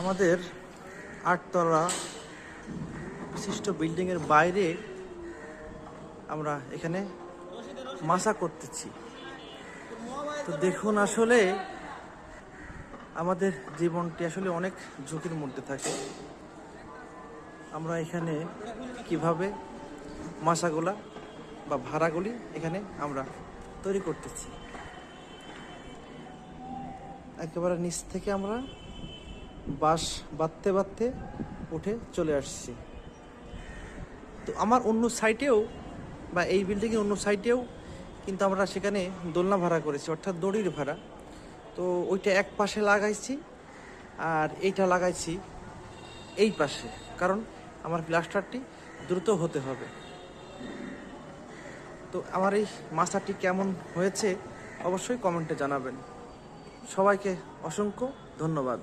আমাদের আটতলা বিশিষ্ট বিল্ডিংয়ের বাইরে আমরা এখানে মাসা করতেছি। তো দেখুন আসলে আমাদের জীবনটি আসলে অনেক ঝুঁকির মধ্যে থাকে। আমরা এখানে কীভাবে মাসাগুলা বা ভাড়াগুলি এখানে আমরা তৈরি করতেছি। একেবারে নিচ থেকে আমরা বাঁশ বাঁধতে বাঁধতে উঠে চলে আসছি। তো আমার অন্য সাইটেও বা এই বিল্ডিংয়ের অন্য সাইটেও কিন্তু আমরা সেখানে দোলনা ভাড়া করেছি, অর্থাৎ দড়ির ভাড়া। তো ওইটা এক পাশে লাগাইছি আর এইটা লাগাইছি এই পাশে, কারণ আমার প্লাস্টারটি দ্রুত হতে হবে। তো আমার এই মাছাটি কেমন হয়েছে অবশ্যই কমেন্টে জানাবেন। সবাইকে অসংখ্য ধন্যবাদ।